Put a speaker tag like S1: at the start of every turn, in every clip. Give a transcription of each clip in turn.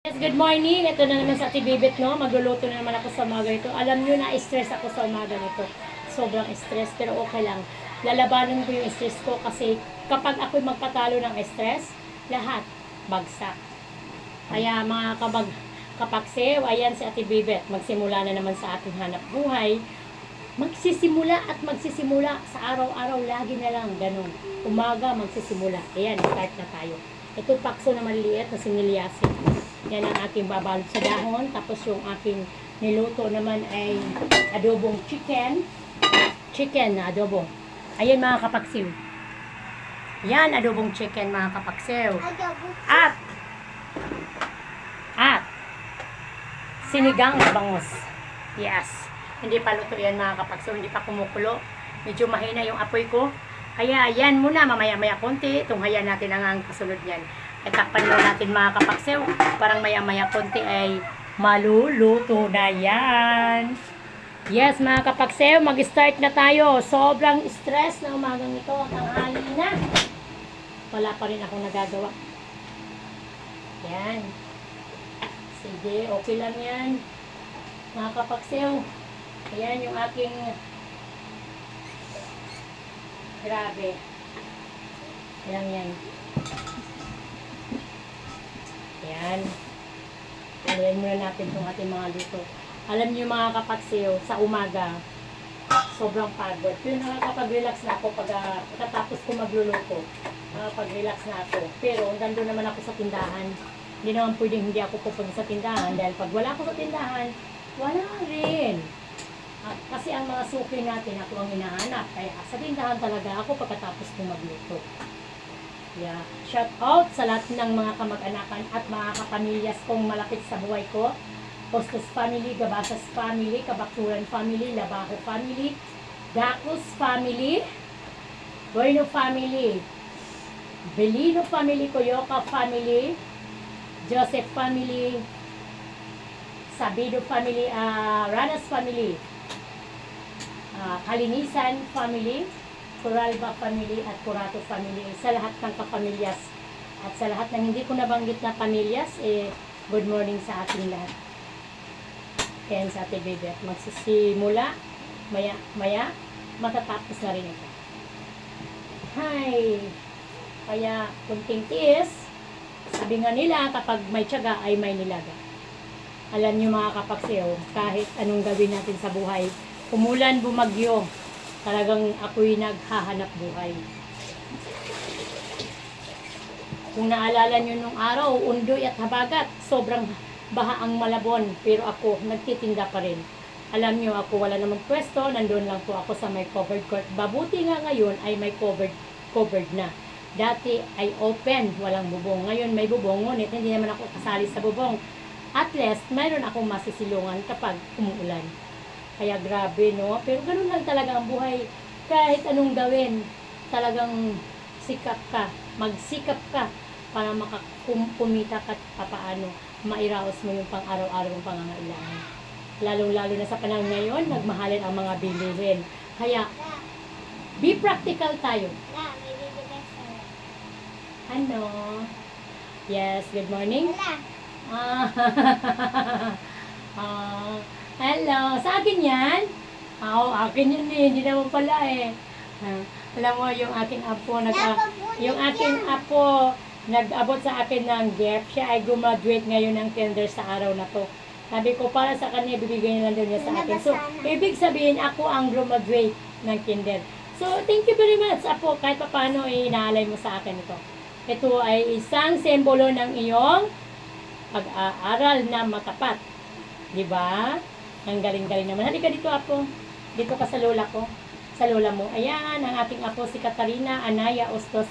S1: Yes, good morning. Ito na naman sa Ate Bibit, no? Magluluto na naman ako sa umaga ito. Alam nyo na, stress ako sa umaga nito. Sobrang stress, pero okay lang. Lalabanan ko yung stress ko kasi kapag ako'y magpatalo ng stress, lahat bagsak. Kaya mga kabag kapaksew, ayan si Ate Bibet. Magsimula na naman sa ating hanap buhay. Magsisimula at magsisimula sa araw-araw, lagi na lang ganun. Umaga, magsisimula. Ayan, start na tayo. Ito pakso na maliliit na sinilyasin. Yan ang aking babalot sa dahon. Tapos yung aking niluto naman ay adobong chicken. Chicken na adobo. Ayan mga kapaksiw. Yan, adobong chicken mga kapaksiw. At, at, sinigang na bangus. Yes. Hindi pa luto yan mga kapaksiw. Hindi pa kumukulo. Medyo mahina yung apoy ko. Kaya yan muna, mamaya-maya konti. Tunghayan natin ang kasunod niyan. Ay takpan muna natin mga kapaksew. Parang maya-maya konti ay maluluto na yan. Yes mga kapaksew, mag-start na tayo. Sobrang stress na umagang ito. Tanghali na. Wala pa rin akong nagagawa. Yan. Sige, okay lang yan. Mga kapaksew. Ayan yung aking Grabe. Ayan yan. Ayan. Ayan muna natin itong ating mga luto. Alam niyo mga kapatsiyo, sa umaga, sobrang pagod. Pero nakakapag-relax na ako pag uh, katapos ko magluluto. Nakakapag-relax na ako. Pero nandun naman ako sa tindahan. Hindi naman pwedeng hindi ako pupunta sa tindahan dahil pag wala ako sa tindahan, wala rin. Ah, kasi ang mga suki natin, ako ang hinahanap. Kaya sa tindahan talaga ako pagkatapos kong magluto. Yeah. Shout out sa lahat ng mga kamag-anakan at mga kapamilyas kong malapit sa buhay ko. Postos family, Gabasas family, Kabakturan family, Labajo family, Dacos family, Bueno family, Belino family, Coyoca family, Joseph family, Sabido family, ah, Ranas family, ah, Kalinisan family, Coralba family at Curato family? Sa lahat ng kapamilyas at sa lahat ng hindi ko nabanggit na pamilyas eh good morning sa ating lahat. And sa ating baby at magsisimula maya maya matatapos na rin ito. Hi! Kaya kunting tiis sabi nga nila kapag may tiyaga ay may nilaga. Alam niyo mga kapaksew kahit anong gawin natin sa buhay umulan bumagyo talagang ako'y naghahanap buhay. Kung naalala nyo nung araw, undoy at habagat, sobrang baha ang malabon, pero ako, nagtitinda pa rin. Alam nyo, ako wala namang pwesto, nandun lang po ako sa may covered court. Babuti nga ngayon ay may covered, covered na. Dati ay open, walang bubong. Ngayon may bubong, ngunit hindi naman ako kasali sa bubong. At least, mayroon akong masisilungan kapag umuulan. Kaya grabe, no? Pero ganun lang talaga ang buhay. Kahit anong gawin, talagang sikap ka, magsikap ka para makakumita ka at papaano mairaos mo yung pang araw-araw ng pangangailangan. Lalong-lalo na sa panahon ngayon, nagmahalin ang mga bilihin. Kaya, be practical tayo. Ano? Yes, good morning. Ah, ah, hello. Sa akin yan? Oo, akin yun eh. Hindi naman pala eh. Ah, alam mo, yung aking apo, nag, ah, yung aking apo, nag-abot sa akin ng gift. Siya ay gumraduate ngayon ng kinder sa araw na to. Sabi ko, para sa kanya, bibigay na lang daw niya sa akin. So, ibig sabihin, ako ang graduate ng kinder. So, thank you very much, Apo. Kahit pa paano, eh, inaalay mo sa akin ito. Ito ay isang simbolo ng iyong pag-aaral na matapat. Di ba? Ang galing-galing naman. Halika dito, Apo. Dito ka sa lola ko. Sa lola mo. Ayan, ang ating Apo si Katarina Anaya Ostos.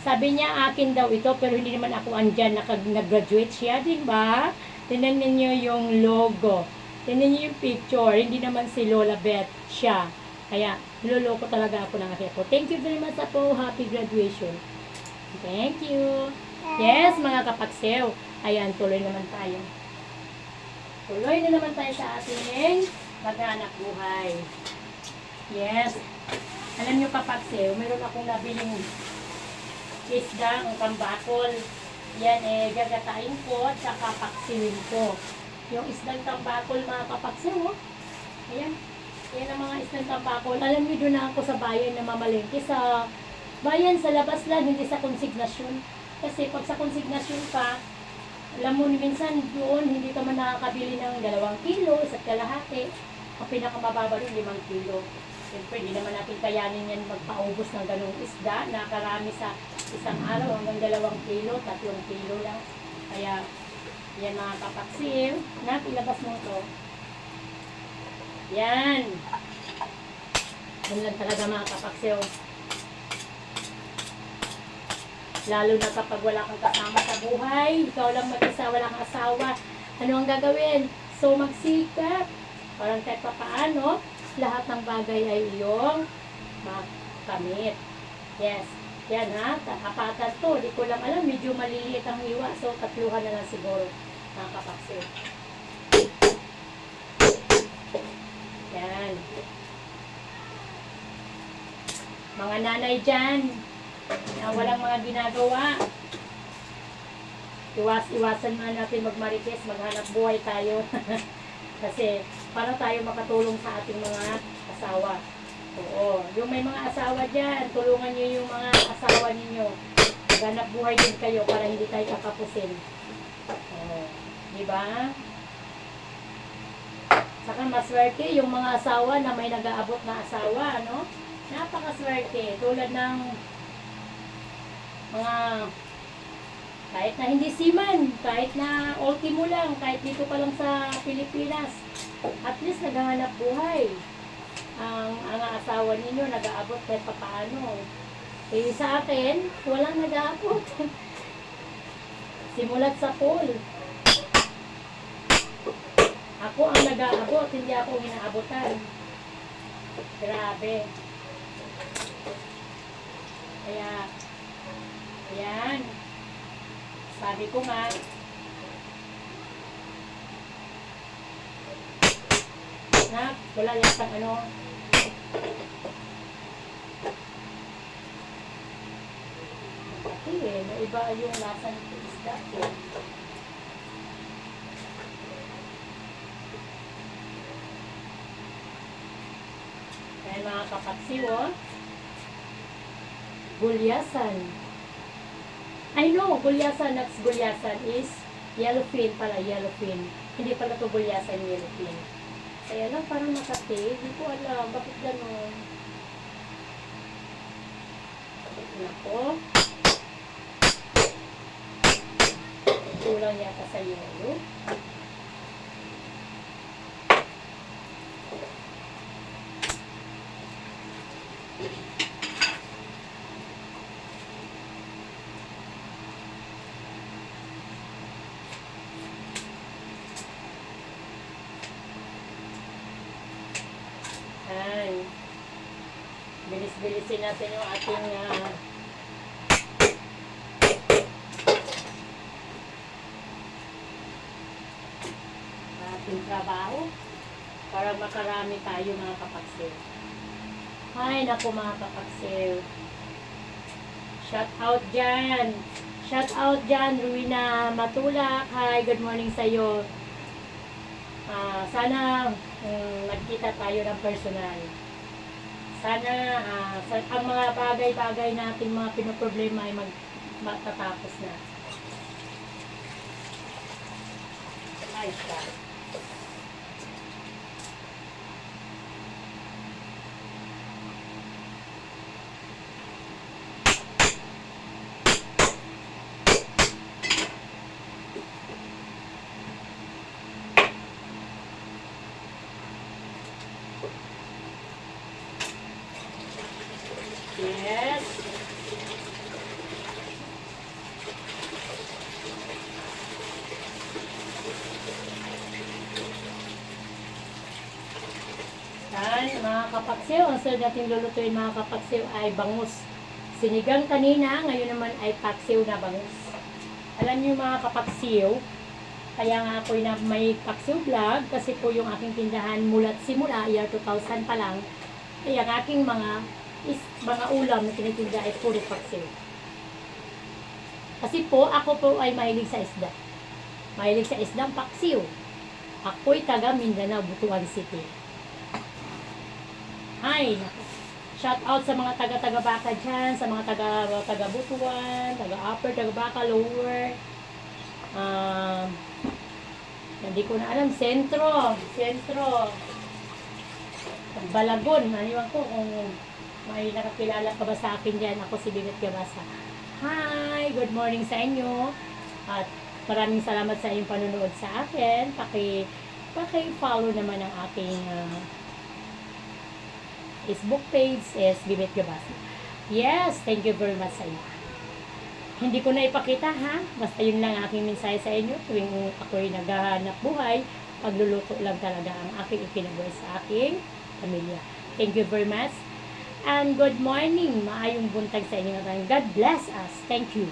S1: Sabi niya, akin daw ito, pero hindi naman ako andyan. Nag-graduate siya, di ba? Tingnan ninyo yung logo. Tingnan niyo yung picture. Hindi naman si Lola Beth siya. Kaya, niloloko talaga ako ng aking Apo. Thank you very much, Apo. Happy graduation. Thank you. Yes, mga kapaksew. Ayan, tuloy naman tayo. Tuloy na naman tayo sa ating maghanap buhay. Yes. Alam nyo kapaksew, meron akong nabiling isda, ang kambakol. Yan eh, gagatain ko at saka paksiwin ko. Yung isdang tambakol mga kapaksiw, oh. Ayan. Yan ang mga isdang tambakol. Alam niyo doon ako sa bayan na mamalengke sa bayan sa labas lang, hindi sa konsignasyon. Kasi pag sa konsignasyon ka, alam mo, minsan doon, hindi ka man nakakabili ng dalawang kilo, isa't kalahati. Ang pinakamababa doon, limang kilo. Siyempre, hindi naman natin kayanin yan magpaubos ng ganong isda na karami sa isang araw hanggang dalawang kilo, tatlong kilo lang. Kaya, yan mga kapaksil. Nak, ilabas mo to. Yan. Yan lang talaga mga kapaksil. Lalo na kapag wala kang kasama sa buhay, ikaw lang mag-isa, wala kang asawa. Ano ang gagawin? So, magsikap. Parang kahit pa paano, lahat ng bagay ay iyong makamit. Yes. Yan ha, apatan to. Di ko lang alam, medyo maliliit ang hiwa. So, tatluhan na lang siguro. Mga. Yan. Mga nanay dyan, walang mga ginagawa. Iwas-iwasan nga natin magmarites, maghanap buhay tayo. Kasi para tayo makatulong sa ating mga asawa. Oo. Yung may mga asawa dyan, tulungan niyo yung mga asawa ninyo. Maghanap buhay din kayo para hindi tayo kakapusin. Oo. Di ba? Saka maswerte yung mga asawa na may nag-aabot na asawa, no? Napakaswerte. Tulad ng mga kahit na hindi seaman, kahit na ultimo lang, kahit dito pa lang sa Pilipinas, at least naghahanap buhay. Ang, ang asawa ninyo nag-aabot kahit pa paano. Eh sa akin, walang nag-aabot. Simulat sa pool. Ako ang nag-aabot, hindi ako inaabotan. Grabe. Kaya, ayan. Sabi ko nga, na, wala yatang ano, Pati eh, naiba yung lasa ng isda eh. Kaya mga kapaksiw, oh. Gulyasan. I know, gulyasan, that's gulyasan is yellowfin pala, yellowfin. Hindi pala to gulyasan, yellowfin. Kaya lang, parang makati. Hindi ko alam, bakit ganon. Nako. Kulang yata sa yellow. Ay. Bilis-bilisin natin yung ating ah, ating trabaho para makarami tayo mga kapaksil. Ay, naku mga kapaksil. Shout out dyan. Shout out dyan, Ruina Matulak. Hi, good morning sa'yo. Ah, sana mm, magkita tayo ng personal. Sana ah, sa, ang mga bagay-bagay nating mga pinoproblema ay mag, matatapos na. Ay, siya. Yes. Yan, mga kapaksiw, ang sunod natin lulutuin mga kapaksiw ay bangus. Sinigang kanina, ngayon naman ay paksiw na bangus. Alam niyo mga kapaksiw, kaya nga ako na may paksiw vlog kasi po yung aking tindahan mulat simula, year 2000 pa lang, ay ang aking mga is mga ulam na tinitinda ay puro paksiw. Kasi po, ako po ay mahilig sa isda. Mahilig sa isdang paksiw. Ako'y taga Mindanao, Butuan City. Ay, naku. Shout out sa mga taga-taga Baka dyan, sa mga taga taga Butuan, taga Upper, taga Baka, Lower. Um, hindi ko na alam, sentro, sentro. Balagon, naniwan ko kung may nakakilala pa ba sa akin dyan. Ako si Bibit Gabasa. Hi, good morning sa inyo. At maraming salamat sa inyong panonood sa akin. Paki, paki-follow naman ang aking ah, Facebook page is Bibit Gabasa. Yes, thank you very much sa inyo. Hindi ko na ipakita ha. Basta yun lang aking mensahe sa inyo. Tuwing ako'y naghahanap buhay, pagluluto lang talaga ang aking ikinabuhi sa aking pamilya. Thank you very much. And good morning. Maayong buntag sa inyo. God bless us. Thank you.